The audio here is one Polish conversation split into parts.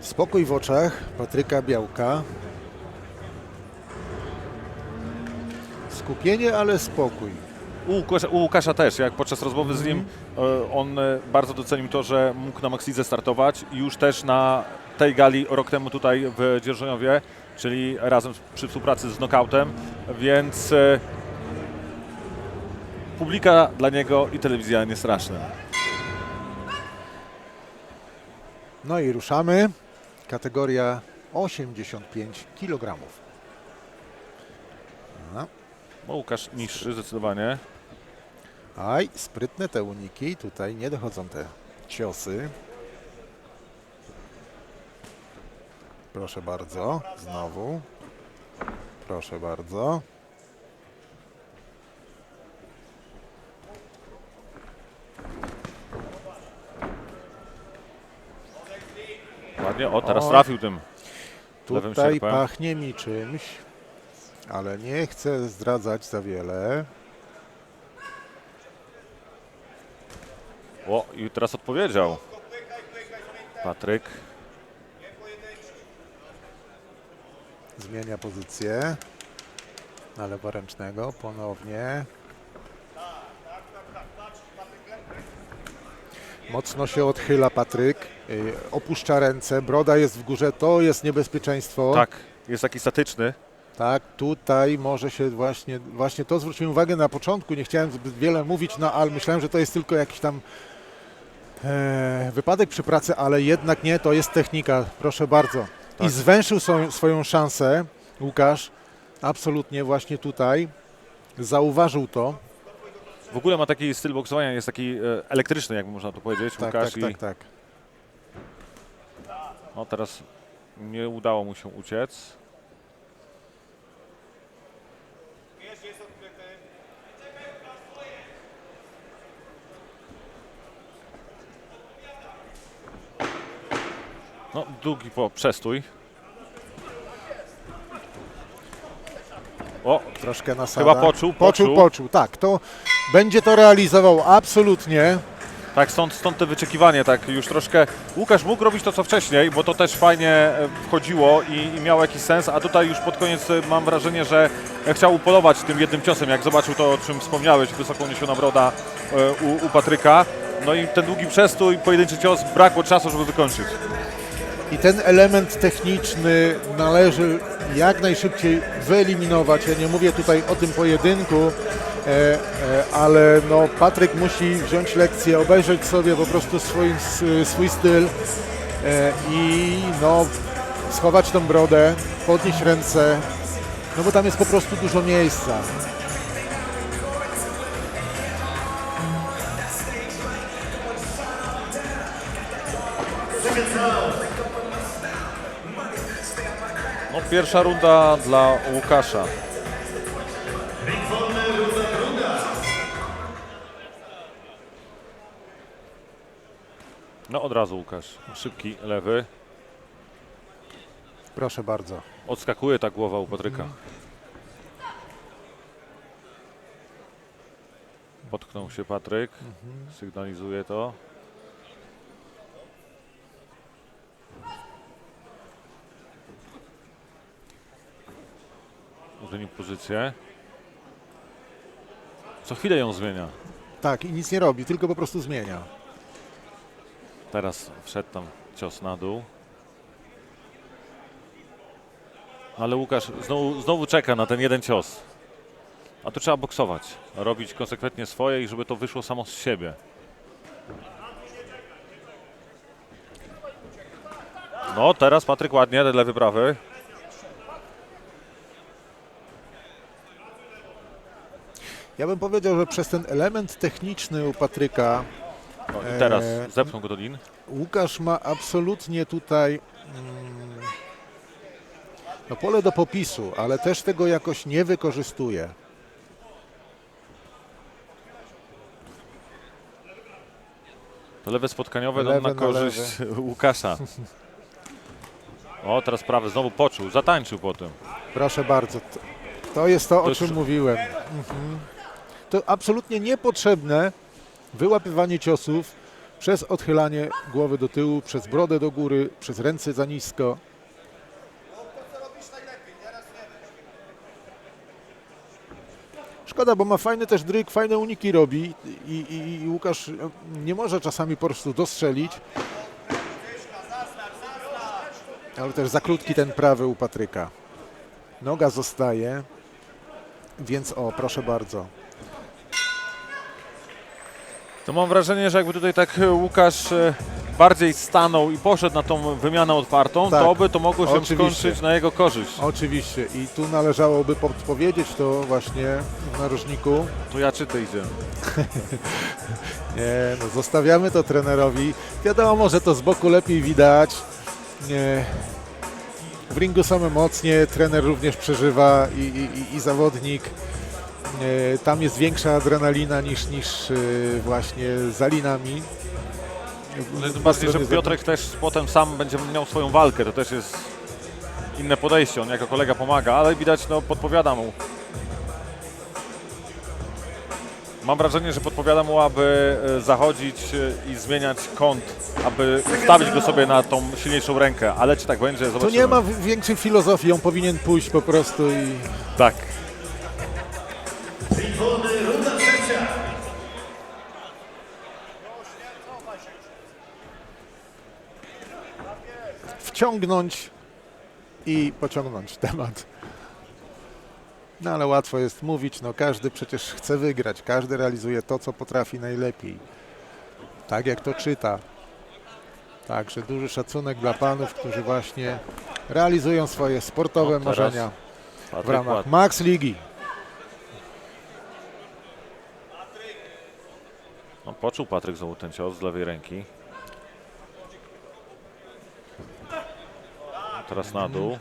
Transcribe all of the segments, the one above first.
Spokój w oczach Patryka Białka. Skupienie, ale spokój. U Łukasza, u Łukasza też, jak podczas rozmowy z nim, e, on e, bardzo docenił to, że mógł na Maxidze startować i już też na tej gali rok temu tutaj w Dzierżoniowie, czyli razem przy współpracy z Knockoutem, więc e, publika dla niego i telewizja nie straszne. No i ruszamy. Kategoria 85 kg. No. Bo Łukasz niższy zdecydowanie. Aj, sprytne te uniki. Tutaj nie dochodzą te ciosy. Proszę bardzo. Znowu. Proszę bardzo. Ładnie, o teraz O. trafił tym lewym Tutaj sierpem. pachnie mi czymś, ale nie chcę zdradzać za wiele. O, i teraz odpowiedział. Patryk. Zmienia pozycję na leworęcznego ponownie. Mocno się odchyla Patryk. y, Opuszcza ręce, broda jest w górze, to jest niebezpieczeństwo. Tak, jest taki statyczny. Tak, tutaj może się właśnie, właśnie to zwróciłem uwagę na początku, nie chciałem zbyt wiele mówić, no ale myślałem, że to jest tylko jakiś tam e, wypadek przy pracy, ale jednak nie, to jest technika, proszę bardzo. I Tak. zwęszył swoją, swoją szansę Łukasz, absolutnie właśnie tutaj, zauważył to. W ogóle ma taki styl boksowania, jest taki e, elektryczny, jakby można to powiedzieć. Tak, Łukasz tak, i tak, tak. O, teraz nie udało mu się uciec. No, długi po przestój. O, Troszkę nasada. Chyba poczuł, Poczuł, poczuł. poczuł, tak, to będzie to realizował absolutnie. tak, stąd, stąd te wyczekiwanie, tak już troszkę. Łukasz mógł robić to co wcześniej, bo to też fajnie e, wchodziło i, i miało jakiś sens, a tutaj już pod koniec e, mam wrażenie, że e, chciał upolować tym jednym ciosem, jak zobaczył to, o czym wspomniałeś, wysoką niesiona broda u, u Patryka. No i ten długi przestój, pojedynczy cios, brakło czasu, żeby wykończyć. I ten element techniczny należy jak najszybciej wyeliminować. Ja nie mówię tutaj o tym pojedynku, ale no, Patryk musi wziąć lekcję, obejrzeć sobie po prostu swój, swój styl e, i no, schować tą brodę, podnieść ręce, no bo tam jest po prostu dużo miejsca. No, pierwsza runda dla Łukasza. Od razu Łukasz. Szybki lewy. Proszę bardzo. Odskakuje ta głowa u Patryka. Potknął się Patryk. Sygnalizuje to. Zmienił pozycję. Co chwilę ją zmienia. Tak, i nic nie robi, tylko po prostu zmienia. Teraz wszedł tam cios na dół. Ale Łukasz znowu, znowu czeka na ten jeden cios. A tu trzeba boksować. Robić konsekwentnie swoje i żeby to wyszło samo z siebie. No, teraz Patryk ładnie, ten lewy prawy. Ja bym powiedział, że przez ten element techniczny u Patryka No i teraz Eee. zepchnął Godolin. Łukasz ma absolutnie tutaj mm, no pole do popisu, ale też tego jakoś nie wykorzystuje. To lewe spotkaniowe no, Lewe na na korzyść Łukasza. O, teraz prawy znowu poczuł, zatańczył po tym. Proszę bardzo. To, to jest to, o już- czym mówiłem. Mhm. to absolutnie niepotrzebne wyłapywanie ciosów przez odchylanie głowy do tyłu, przez brodę do góry, przez ręce za nisko. Szkoda, bo ma fajny też dryk, fajne uniki robi i, i, i Łukasz e, nie może czasami po prostu dostrzelić. Ale też za krótki ten prawy u Patryka. Noga zostaje, więc o, proszę bardzo. To mam wrażenie, że jakby tutaj tak e, Łukasz e, bardziej stanął i poszedł na tą wymianę otwartą, Tak, to by to mogło się oczywiście. skończyć na jego korzyść. Oczywiście i tu należałoby podpowiedzieć to właśnie w narożniku. To ja czy ty idziemy? Nie, no zostawiamy to trenerowi. Wiadomo, że to z boku lepiej widać. Nie. W ringu są emocje, trener również przeżywa i, i, i- i zawodnik. Nie, Tam jest większa adrenalina niż, niż y, właśnie za linami. No, bardziej, że Piotrek też potem sam będzie miał swoją walkę, to też jest inne podejście, on jako kolega pomaga, ale widać, no podpowiada mu. Mam wrażenie, że podpowiada mu, aby e, zachodzić e, i zmieniać kąt, aby ustawić go sobie na tą silniejszą rękę, ale czy tak będzie, Tu zobaczymy. nie ma większej filozofii, on powinien pójść po prostu i Tak. Wciągnąć i pociągnąć temat. No ale łatwo jest mówić, no każdy przecież chce wygrać, każdy realizuje to, co potrafi najlepiej. Tak jak to czyta. Także duży szacunek dla panów, którzy właśnie realizują swoje sportowe No, marzenia w ramach. Max Ligi. No, poczuł Patryk znowu ten cios z lewej ręki. Teraz na dół.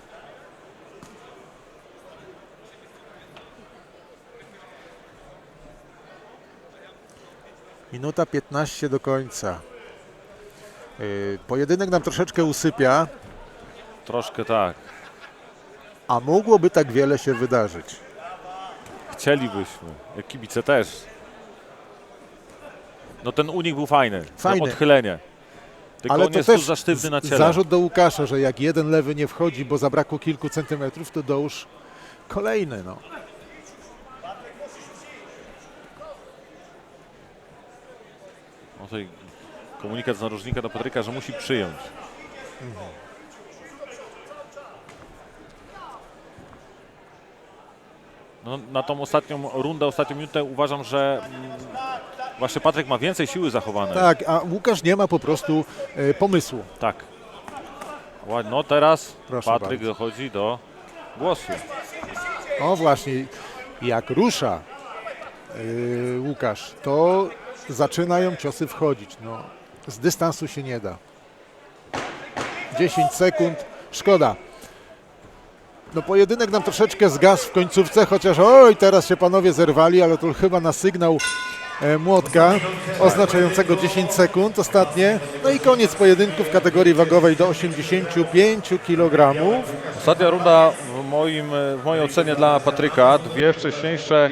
Minuta 15 do końca. Yy, Pojedynek nam troszeczkę usypia, Troszkę tak. a mogłoby tak wiele się wydarzyć. Chcielibyśmy. Kibice też. No ten unik był fajny. To odchylenie. Tylko Ale on to jest też za sztywny na ciele. zarzut do Łukasza, że jak jeden lewy nie wchodzi, bo zabrakło kilku centymetrów, to dołóż kolejny. No. Komunikat z narożnika do Patryka, że musi przyjąć. No, na tą ostatnią rundę, ostatnią minutę uważam, że mm, właśnie Patryk ma więcej siły zachowanej. Tak, a Łukasz nie ma po prostu e, pomysłu. Tak. Ładnie. No teraz Proszę Patryk bardzo. dochodzi do głosu. O właśnie, jak rusza e, Łukasz, to zaczynają ciosy wchodzić. No, z dystansu się nie da. 10 sekund, szkoda. No pojedynek nam troszeczkę zgasł w końcówce, chociaż oj, teraz się panowie zerwali, ale to chyba na sygnał e, młotka oznaczającego 10 sekund ostatnie. No i koniec pojedynku w kategorii wagowej do 85 kg. Ostatnia runda w, moim, w mojej ocenie dla Patryka. Dwie wcześniejsze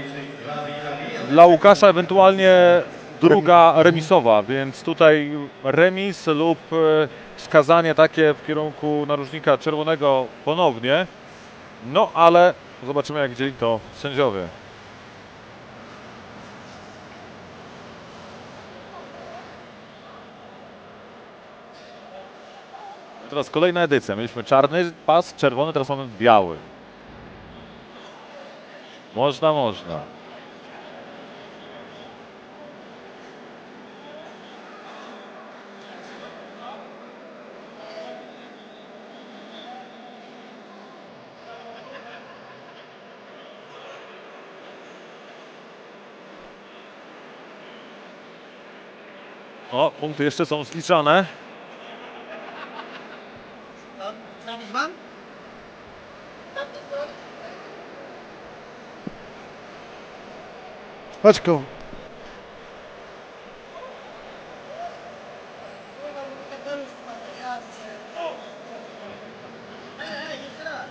dla Łukasza, ewentualnie druga remisowa, więc tutaj remis lub e, wskazanie takie w kierunku narożnika czerwonego ponownie. No ale zobaczymy jak dzieli to sędziowie. Teraz kolejna edycja. Mieliśmy czarny pas, czerwony, teraz mamy biały. Można, można. O, punkty jeszcze są zliczane. Nawet wam? Chodź. Ej, jeszcze raz.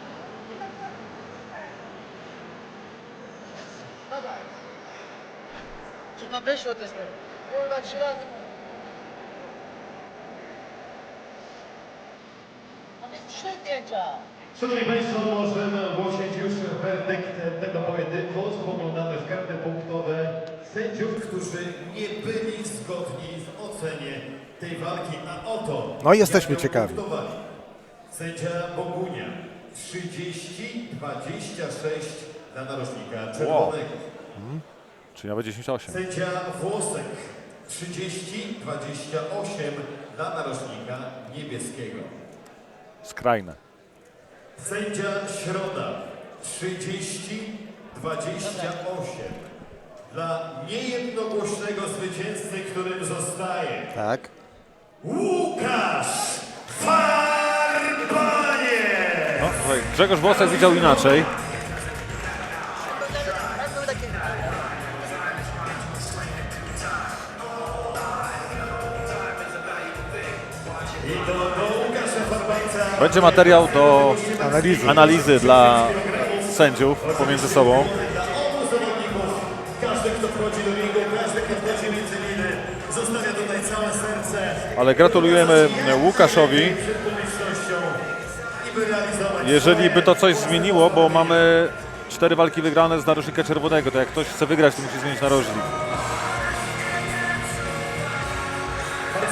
Co to wyszło też? Kurwa, trzy razy. Zdjęcia. Szanowni Państwo, możemy ogłosić już werdykt tego pojedynku. Spoglądamy w karty punktowe sędziów, którzy nie byli zgodni w ocenie tej walki. A oto... No jesteśmy ciekawi. punktowali. Sędzia Bogunia 30, 26 dla narożnika czerwonego. Czyli nawet 10-8. Sędzia Włosek 30, 28 dla narożnika niebieskiego. Skrajne. Sędzia Środa 30, 28 dla niejednogłośnego zwycięzcy, którym zostaje Tak. Łukasz Farbanie! No, słuchaj, Grzegorz Włosek widział inaczej. Będzie materiał do Analizy. analizy dla sędziów pomiędzy sobą. dla obu zawodników. Każdy, kto wchodzi do ringu, każdy, kto wchodzi między liny, zostawia tutaj całe serce Ale gratulujemy Łukaszowi. Jeżeli by to coś zmieniło, bo mamy cztery walki wygrane z narożnika czerwonego, to jak ktoś chce wygrać, to musi zmienić narożnik.